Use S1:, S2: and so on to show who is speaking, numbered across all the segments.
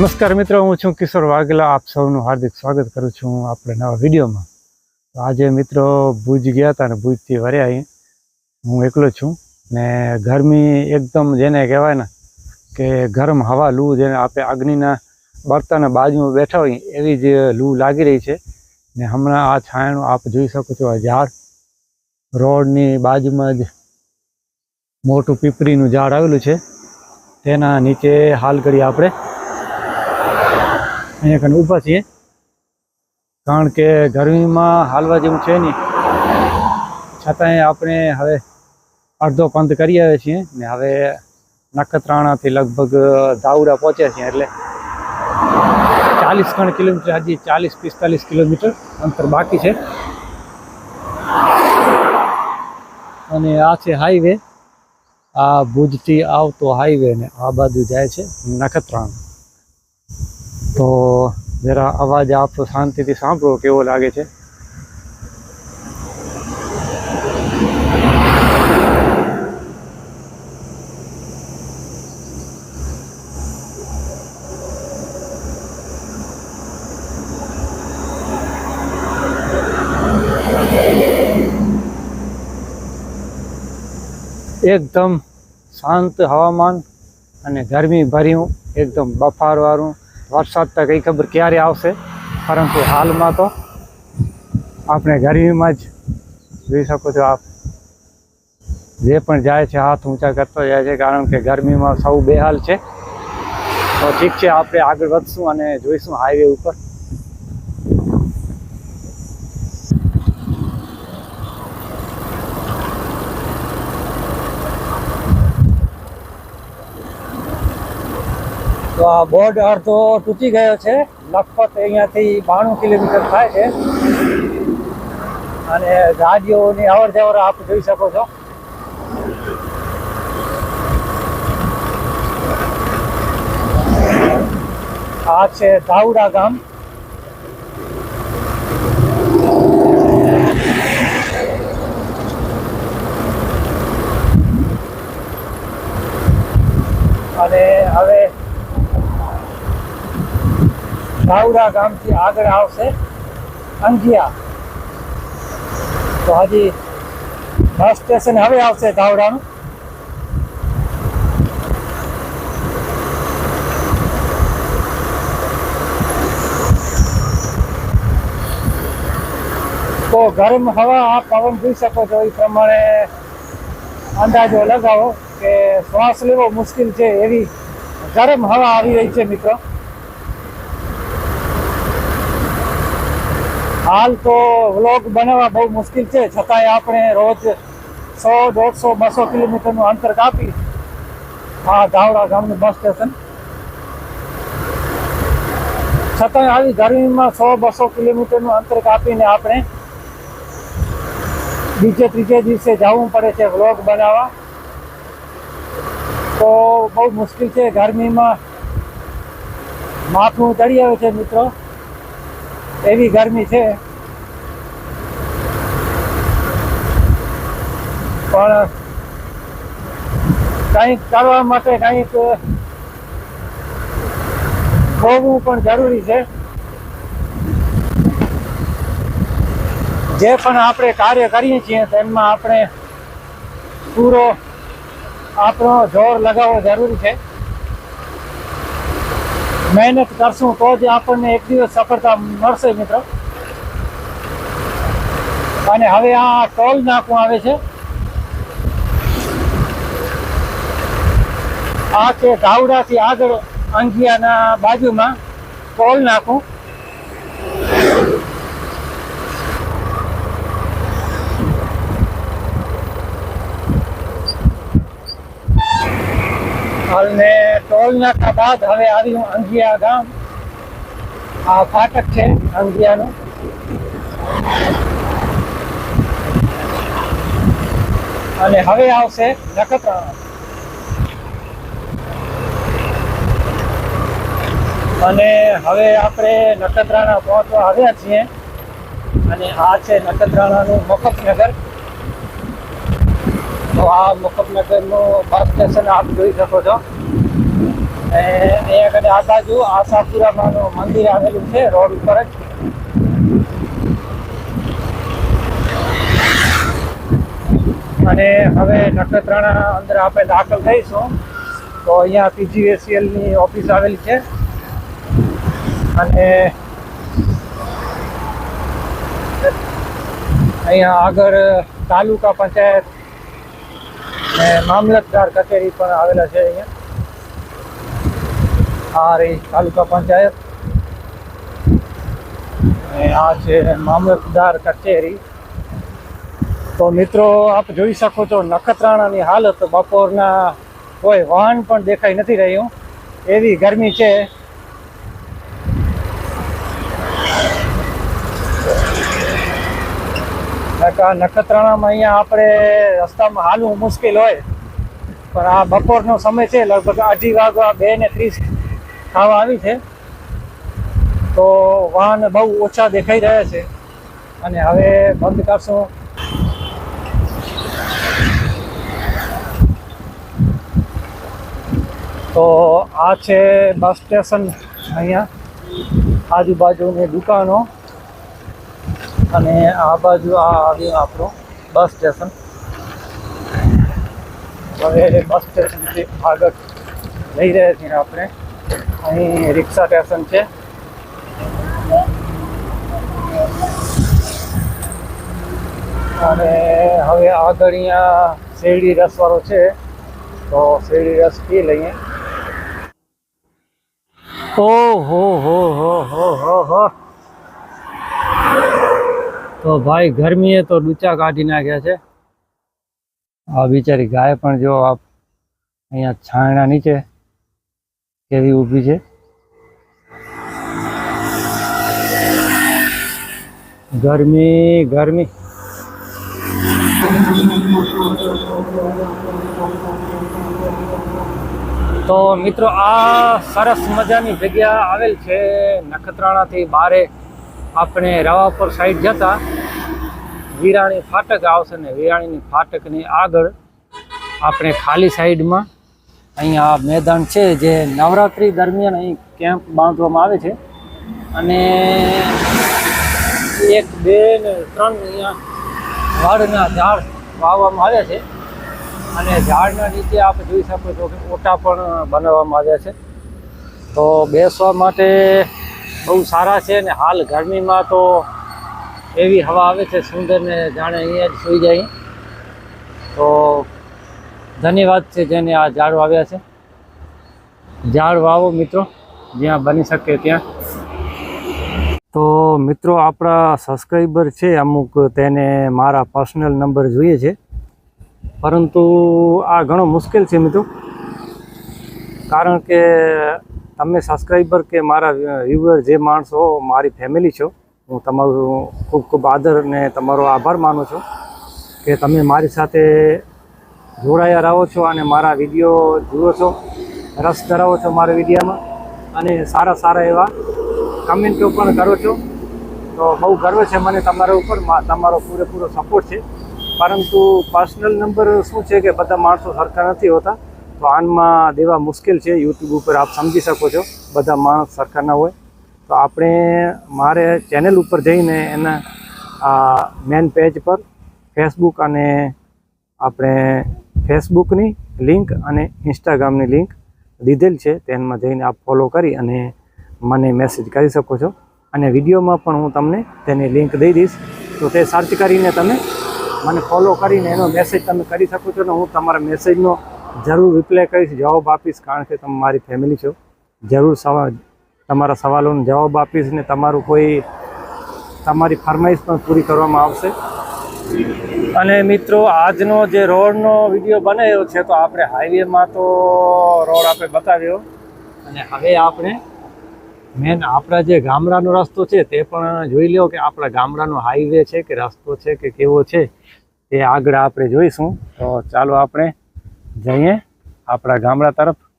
S1: નમસ્કાર મિત્રો, હું છું કિશોર વાઘેલા. આપ સૌનું હાર્દિક સ્વાગત કરું છું આપણે નવા વિડીયોમાં. તો આજે મિત્રો ભુજ ગયા હતા અને ભુજથી વર્યા અહીં હું એકલો છું ને ગરમી એકદમ જેને કહેવાય ને કે ગરમ હવા લૂ જેને આપણે અગ્નિના બળતાના બાજુમાં બેઠા હોય એવી જ લૂ લાગી રહી છે. ને હમણાં આ છાયણું આપ જોઈ શકો છો, આ ઝાડ રોડની બાજુમાં જ મોટું પીપળીનું ઝાડ આવેલું છે. તેના નીચે હાલ કરી આપણે અહીંયા કને ઊભા છીએ. કારણ કે ગરમીમાં હાલવા જેવું છે નહીં. છતાંય આપણે હવે અડધો પંથ કરી આવ્યા છીએ ને હવે નખત્રાણાથી લગભગ ધાવડા પહોંચ્યા છીએ એટલે ચાલીસ ખણ કિલોમીટર, હજી ચાલીસ પિસ્તાલીસ કિલોમીટર અંતર બાકી છે. અને આ છે હાઈવે. આ ભુજથી આવતો હાઈવે ને આ બાજુ જાય છે નખત્રાણા. તો જરા અવાજ આપ શાંતિથી સાંભળો, કેવો લાગે છે? એકદમ શાંત હવામાન અને ગરમી ભર્યું, એકદમ બફારવાળું વરસાદ તો કંઈ ખબર ક્યારે આવશે, પરંતુ હાલમાં તો આપણે ગરમીમાં જ જોઈ શકો છો આપ. જે પણ જાય છે, હાથ ઊંચા કરતો જાય છે, કારણ કે ગરમીમાં સૌ બેહાલ છે. તો ઠીક છે, આપણે આગળ વધશું અને જોઈશું હાઈવે ઉપર. તો આ બોર્ડ અડધો તૂટી ગયો છે. લખપત અહીંયાથી બાણું કિલોમીટર થાય છે. અને ગાડીઓની અવર જવર આપ જોઈ શકો છો. આ છે ધાવડા ગામ. અને હવે ધાવડા ગામથી આગળ આવશે અંગિયા. તો હજી બસ સ્ટેશન હવે આવશે ધાવડાનું તો ગરમ હવા આ પવન જોઈ શકો છો, એ પ્રમાણે અંદાજો લગાવો કે શ્વાસ લેવો મુશ્કેલ છે એવી ગરમ હવા આવી રહી છે મિત્રો. હાલ તો વ્લોગ બનાવવા બહુ મુશ્કેલ છે. છતાંય આપણે રોજ સો, દોઢસો, બસો કિલોમીટરનું અંતર કાપી આ ધાવડા ગામનું બસ સ્ટેશન. છતાંય આવી ગરમીમાં સો, બસો કિલોમીટરનું અંતર કાપીને આપણે બીજે, ત્રીજે દિવસે જવું પડે છે વ્લોગ બનાવવા. તો બહુ મુશ્કેલ છે ગરમીમાં. માથું ચડી આવે છે મિત્રો. એવી ગરમી છે. પણ કંઈક કરવા માટે કંઈક હોવું પણ જરૂરી છે. જે પણ આપણે કાર્ય કરીએ છીએ, તેમાં આપણે પૂરો આપણો જોર લગાવવો જરૂરી છે. મહેનત કરશું તો જ આપણને એક દિવસ સફળતા મળશે મિત્રો. અને હવે આ ટોલ નાકું આવે છે. આ છે ધાવડાથી આગળ અંગિયાના બાજુમાં ટોલ નાકું. અને ટોલ નાકા બાદ હવે આવ્યું અંગિયા ગામ. આ ફાટક છે અંગિયાનું. અને હવે આવશે નખત્રાણા. અને હવે આપણે નખત્રાણા પહોંચવા આવ્યા છીએ. અને આ છે નખત્રાણાનું મફતનગર તો આ મફતનગરનું બસ સ્ટેશન આપ જોઈ શકો છો. અહીંયા આગળ આ બાજુ મંદિર આવેલું છે, રોડ ઉપર જ. અને હવે નખત્રાણા અંદર આપણે દાખલ થઈશું. તો અહીંયા પીજીવીસીએલની ઓફિસ આવેલી છે. અને અહીંયા આગળ તાલુકા પંચાયત મામલતદાર કચેરી પણ આવેલા છે અહીંયા. આ રહી તાલુકા પંચાયત આ છે મામલતદાર કચેરી તો મિત્રો આપ જોઈ શકો છો નખત્રાણાની હાલત બપોરના કોઈ વાહન પણ દેખાઈ નથી રહ્યું. એવી ગરમી છે. નખત્રાણામાં અહીંયા આપણે રસ્તામાં હાલવું મુશ્કેલ હોય. પણ આ બપોરનો સમય છે, લગભગ અઢી વાગવા બે ને ત્રીસ. ખાવા આવી છે. તો વાહન બહુ ઓછા દેખાઈ રહ્યા છે. અને હવે બંધ કરશું. તો આ છે બસ સ્ટેશન અહીંયા. આજુબાજુની દુકાનો. અને આ બાજુ આ આવ્યું આપણું બસ સ્ટેશન. હવે બસ સ્ટેશનથી આગળ લઈ રહ્યા છીએ આપણે. અહીં રિક્ષા સ્ટેશન છે. અને હવે આગળ અહીંયા શેરડી રસવાળો છે. તો શેરડી રસ પી લઈએ. ઓ હો હો હો હો હો હો. તો ભાઈ ગરમીએ તો ડૂચા કાઢી નાખ્યા છે. આ બિચારી ગાય પણ જો આપ અહીંયા છાંયણા નીચે કેવી ઊભી છે? ગરમી ગરમી. તો મિત્રો, આ સરસ મજાની જગ્યા આવેલ છે નખત્રાણાથી બારે. આપણે રવાપુર સાઈડ જતા વિરાણી ફાટક આવશે ને વિરાણીની ફાટકની આગળ આપણે ખાલી સાઈડમાં અહીંયા મેદાન છે જે નવરાત્રી દરમિયાન અહીં કેમ્પ બાંધવામાં આવે છે. અને એક, બે ને ત્રણ અહીંયા વાડના ઝાડ વાવવામાં આવ્યા છે. અને ઝાડના નીચે આપ જોઈ શકો છો કે ઓટા પણ બનાવવામાં આવ્યા છે. તો બેસવા માટે બહુ સારા છે ને હાલ ગરમીમાં તો એવી હવા આવે છે, સુંદર ને જાણે અહીંયા જ સુઈ જાય. તો ધન્યવાદ છે જેને આ ઝાડ વાવ્યા છે. ઝાડ વાવો મિત્રો, જ્યાં બની શકે ત્યાં. તો મિત્રો, આપણા સબસ્ક્રાઈબર છે અમુક, તેને મારા પર્સનલ નંબર જોઈએ છે. પરંતુ આ ઘણો મુશ્કેલ છે મિત્રો. કારણ કે તમે સબસ્ક્રાઈબર કે મારા વ્યુઅર જે માણસો મારી ફેમિલી છો, હું તમારું ખૂબ ખૂબ આદર અને તમારો આભાર માનું છું કે તમે મારી સાથે જોડાયા રહો છો અને મારા વીડિયો જુઓ છો, રસ ધરાવો છો મારા વિડીયામાં. અને સારા સારા એવા કમેન્ટો પણ કરો છો. તો બહુ ગર્વ છે મને તમારા ઉપર તમારો પૂરેપૂરો સપોર્ટ છે. પરંતુ પર્સનલ નંબર શું છે કે બધા માણસો સરખા નથી હોતા. તો આનમાં દેવા મુશ્કેલ છે યુટ્યુબ ઉપર આપ સમજી શકો છો, બધા માણસ સરખા ના હોય. તો આપણે મારે ચેનલ ઉપર જઈને એના મેન પેજ પર ફેસબુક અને આપણે ફેસબુકની લિંક અને ઇન્સ્ટાગ્રામની લિંક દીધેલ છે તેમાં જઈને આપ ફોલો કરી અને મને મેસેજ કરી શકો છો. અને વિડીયોમાં પણ હું તમને તેની લિંક દઈ દઈશ. તો તે સર્ચ કરીને તમે મને ફોલો કરીને એનો મેસેજ તમે કરી શકો છો અને હું તમારા મેસેજનો જરૂર રિપ્લાય કરીશ, જવાબ આપીશ, કારણ કે તમે મારી ફેમિલી છો. જરૂર સવાલ તમારા સવાલોનો જવાબ આપીશ ને તમારું કોઈ, તમારી ફરમાઈશ પણ પૂરી કરવામાં આવશે. અને મિત્રો, આજનો જે રોડનો વીડિયો બનાવ્યો છે, તો આપણે હાઈવેમાં તો રોડ આપણે બતાવ્યો. અને હવે આપણે મેન આપણા જે ગામડાનો રસ્તો છે, તે પણ જોઈ લો કે આપણા ગામડાનો હાઈવે છે કે રસ્તો છે કે કેવો છે, તે આગળ આપણે જોઈશું. તો ચાલો આપણે જઈએ આપણા ગામડા તરફ.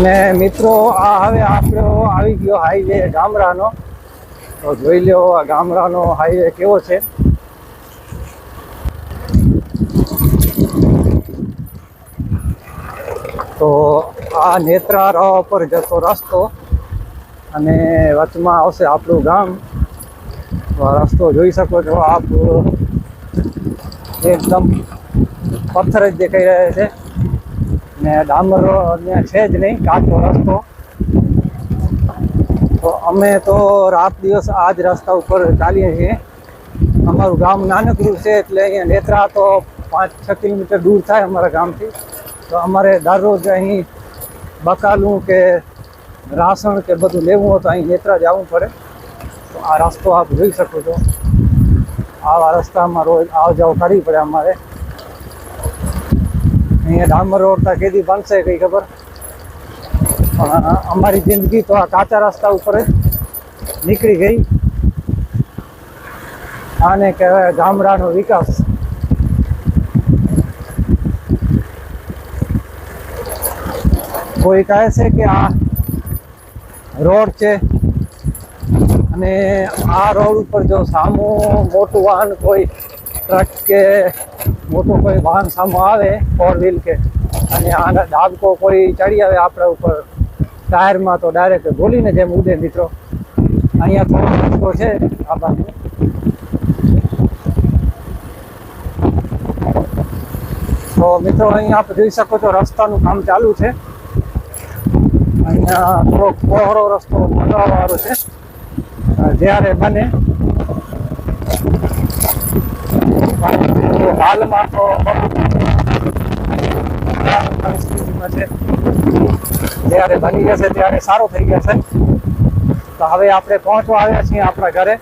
S1: અને મિત્રો, આ હવે આપણો આવી ગયો હાઈવે ગામડાનો. તો જોઈ લ્યો, આ ગામડાનો હાઈવે કેવો છે? તો આ નેત્રારા પર જતો રસ્તો અને વચમાં આવશે આપણું ગામ. રસ્તો જોઈ શકો છો આપ એકદમ પથ્થર જ દેખાઈ રહ્યા છે. ને ડામર ને છે જ નહીં, કાચો રસ્તો. તો અમે તો રાત દિવસ આ જ રસ્તા ઉપર ચાલીએ છીએ. અમારું ગામ નાનકડું છે એટલે અહીંયા નેત્રા તો પાંચ, છ કિલોમીટર દૂર થાય અમારા ગામથી. તો અમારે દરરોજ અહીં બકાલું કે રાસણ કે બધું લેવું હોય તો અહીં નેત્રા જવું પડે. તો આ રસ્તો આપ જોઈ શકો છો. આવા રસ્તામાં રોજ આવ જાવ કરવી પડે અમારે. અહીંયા ડામર રોડ તો કેદી બનશે કઈ ખબર? પણ અમારી જિંદગી તો આ કાચા રસ્તા ઉપર નીકળી ગઈ. આને કહેવાય ગામડાનો વિકાસ. કોઈ કહે છે કે આ રોડ છે અને આ રોડ ઉપર જો સામો મોટું વાહન કોઈ ટ્રક કે મોટું કોઈ વાહન સામો આવે ફોર વ્હીલ કે, અને આના ડાબકો કોઈ ચડી આવે આપણા ઉપર, ટાયરમાં તો ડાયરેક્ટ ગોલીને જેમ ઉડે મિત્રો. અહીંયા થોડો રસ્તો છે, આ બાજુ. તો મિત્રો અહીંયા આપ જોઈ શકો છો રસ્તાનું કામ ચાલુ છે. અહીંયા થોડોક કોહરો રસ્તો બનાવવાનો છે. જ્યારે બને હાલમાં તો પરિસ્થિતિમાં છે જ્યારે બની જશે ત્યારે સારું થઈ જશે. તો હવે આપણે પહોંચવા આવ્યા છીએ આપણા ઘરે.